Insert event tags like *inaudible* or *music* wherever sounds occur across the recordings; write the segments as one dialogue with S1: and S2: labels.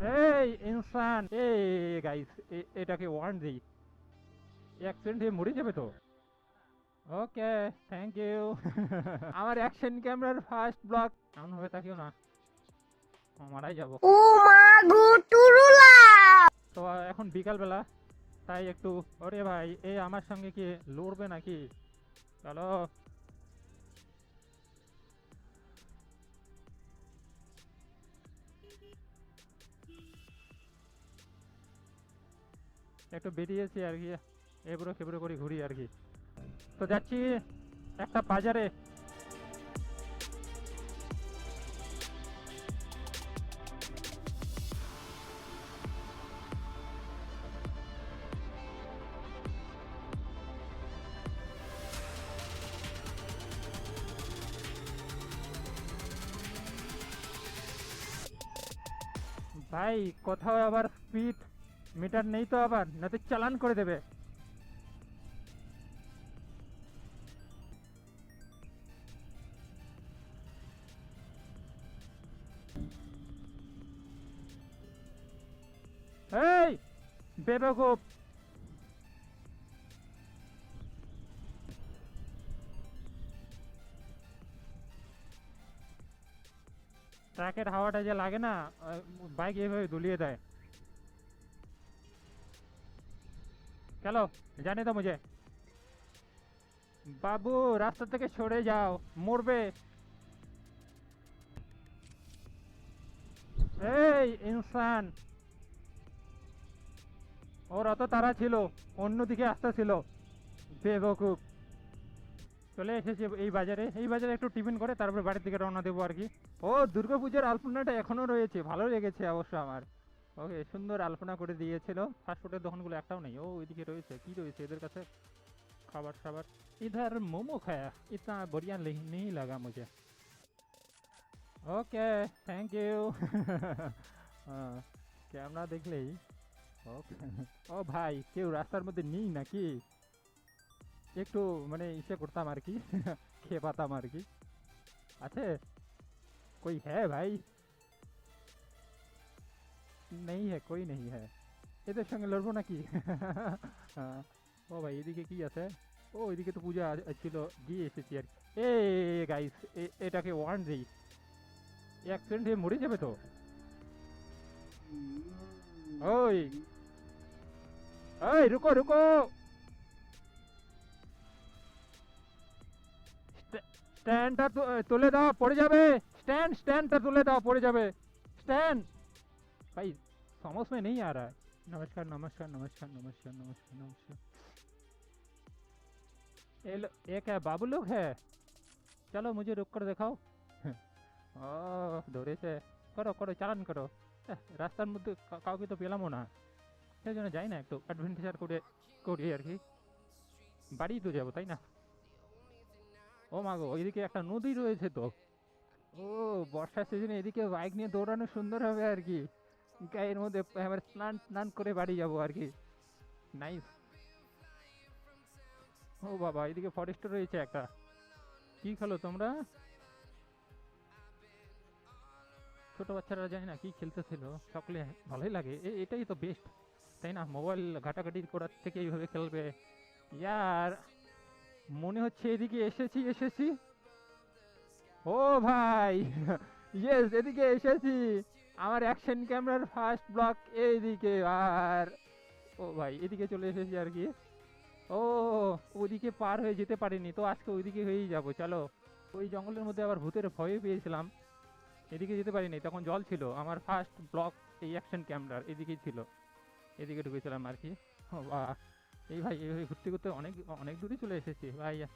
S1: এই ইনসান এই গাইস এটাকে ওয়ার্ন দিই। অ্যাক্সিডেন্ট হয়ে মরে যাবে তো। ওকে থ্যাংক ইউ আমার অ্যাকশন ক্যামেরার ফার্স্ট ব্লক এমন হবে তাকেও না মারাই যাব।
S2: ও মা গো টুরুলা
S1: তো এখন বিকালবেলা তাই একটু ওরে ভাই এই আমার সঙ্গে কি লড়বে নাকি? চলো। একটু বেরিয়েছি আর কি এবড়ো খেবড়ো করে ঘুরি আর কি। তো যাচ্ছি একটা বাজারে। ভাই, কোথাও আবার স্পিড মিটার নেই তো আবার, না তো চালান করে দেবে। এই বেবকুপ ট্রাকের হাওয়াটা যে লাগে না বাইক এভাবে দুলিয়ে দেয়। চলো জানি তো মুঝে। বাবু, রাস্তা থেকে সরে যাও, মরবে। এই, ইনসান। ওর অত তারা ছিল, অন্যদিকে আসতেছিল। বেবকুব চলে এসেছি এই বাজারে। এই বাজারে একটু টিফিন করে তারপরে বাড়ির দিকে রওনা দেবো আর কি। ও দুর্গাপুজোর আলপনাটা এখনও রয়েছে। ভালো লেগেছে অবশ্য আমার। ওকে, সুন্দর আলপনা করে দিয়েছিল। ফাস্টফুডের দোকানগুলো একটাও নেই। ও, ওইদিকে রয়েছে। কি রয়েছে এদের কাছে? খাবার, সাবার। ইধার মোমো খায়া। ইতনা বড়িয়া নেই লাগা মুঝে। ওকে থ্যাংক ইউ *laughs* ক্যামেরা দেখলেই। ওকে। ও ভাই, কেউ রাস্তার মধ্যে নেই নাকি? একটু মানে ইসে করতাম আর কি খেয়ে পাতাম আর কি আছে कोई है भाई नहीं है कोई नहीं है এদের সঙ্গে লড়বো নাকি হ্যাঁ। ও ভাই এদিকে কি আছে ও এদিকে তো পূজা আ- ছিল গিয়ে এসেছি আর এ গাইস এটাকে ওয়ার্ন দিই অ্যাক্সিডেন্ট হয়ে মরে যাবে তো ওই ওই রুকো রুকো স্ট্যান্ডটা তুলে দাও পড়ে যাবে স্ট্যান্ড স্ট্যান্ডটা তুলে দাও পড়ে যাবে स्टैंड भाई समझ में नहीं आ रहा है नमस्कार नमस्कार नमस्कार नमस्कार नमस्कार नमस्कार ये लो- ये क्या बाबू लोग है चलो मुझे रुक कर दिखाओ ও ধরেছে করো করো চালান করো এহ, রাস্তার মধ্যে কা- কাউকে তো পেলামও না সেই জন্য যাই না একটু অ্যাডভেঞ্চার করে করি আর কি বাড়ি তো যাবো তাই না ও মাগো ওইদিকে একটা নদী রয়েছে তো। ও, বর্ষার সিজনে এদিকে বাইক নিয়ে দৌড়ানো সুন্দর হবে আর কি। গায়ের মধ্যে এবার স্নান স্নান করে বাড়ি যাব আর কি। নাইস ও বাবা, এদিকে ফরেস্ট রয়েছে একটা। কি খেলো তোমরা? ছোট বাচ্চারা জানি না কি খেলতেছিল, সকলে ভালোই লাগে। এ- এটাই তো বেস্ট তাই না? মোবাইল ঘাটাঘাটি করার থেকে এইভাবে খেলবে। ইয়ার মনে হচ্ছে এদিকে এসেছি এসেছি। ও ভাই *laughs* ইয়েস এদিকে এসেছি। আমার অ্যাকশন ক্যামেরার ফার্স্ট ব্লক এইদিকে আর ও ভাই, এদিকে চলে এসেছি আর কি। ও, ওদিকে পার হয়ে যেতে পারিনি, তো আজকে ওইদিকে হয়েই যাব, চলো। ওই জঙ্গলের মধ্যে আবার ভূতের ভয় পেয়েছিলাম। এদিকে যেতে পারিনি, তখন জল ছিল। আমার ফার্স্ট ব্লক এই অ্যাকশন ক্যামেরার এদিকেই ছিল। এদিকে ঢুকেছিলাম আর কি। ও বাহ। এই ভাই এইভাবে ঘুরতে ঘুরতে অনেক অনেক দূরে চলে এসেছি। ভাই,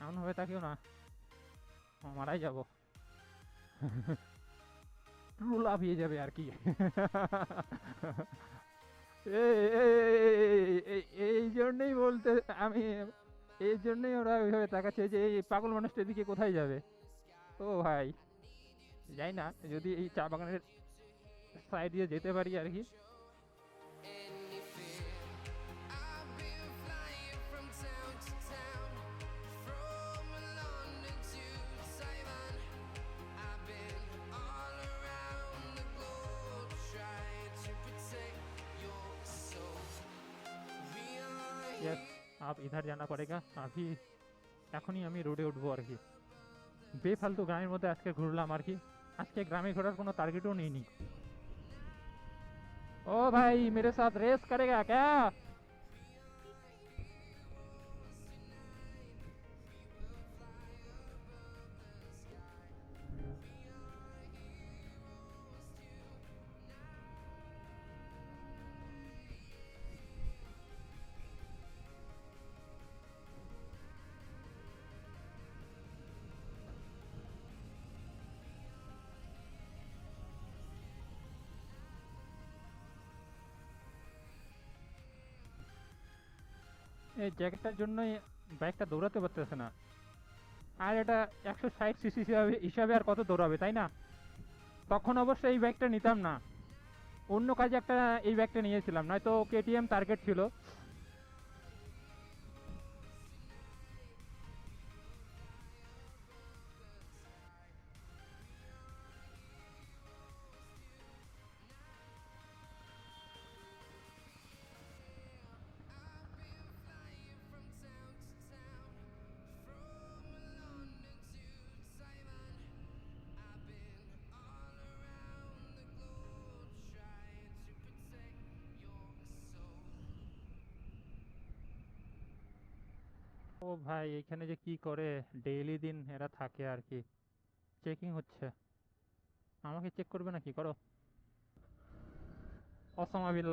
S1: এমন হবে তাকেও না। মারাই যাব। ট্রু লাভ হয়ে যাবে আর কি। এই- জন্যই বলতে আমি, এই জন্যই ওরা ওইভাবে তাকাচ্ছে যে এই পাগল মানুষটা এদিকে কোথায় যাবে। ও ভাই, যাই না, যদি এই চা বাগানের সাইড দিয়ে যেতে পারি আর কি। आप इधर जाना पड़ेगा अभी এখনই আমি রোডে উঠবো আর কি বেফালতু গ্রামের মধ্যে আজকে ঘুরলাম আর কি আজকে গ্রামে ঘোরার কোনো টার্গেটও নেইনি ओ भाई मेरे साथ रेस करेगा क्या এই জ্যাকেটটার জন্যই বাইকটা দৌড়াতে পারতেছে না। আর এটা একশো ষাট সিসি হিসাবে হিসাবে আর কত দৌড়াবে, তাই না? তখন অবশ্যই এই ব্যাগটা নিতাম না। অন্য কাজে একটা এই ব্যাগটা নিয়েছিলাম, নয়তো কেটিএম টার্গেট ছিল। ভাই, এখানে যে কি করে? ডেইলি দিন এরা থাকে আর কি। চেকিং হচ্ছে। আমাকে চেক করবে না কি করো। অসামা বিন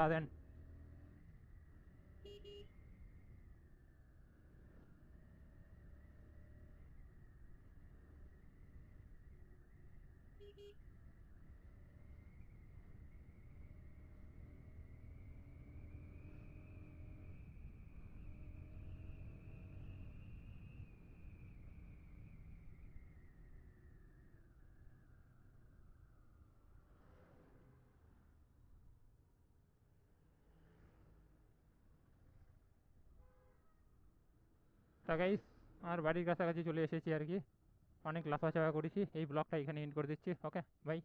S1: লাদেন তা গাইস আমার বাড়ির কাছাকাছি চলে এসেছি আর কি। অনেক লাফাচাফা করেছি, এই ব্লগটা এখানে এন্ড করে দিচ্ছি ওকে বাই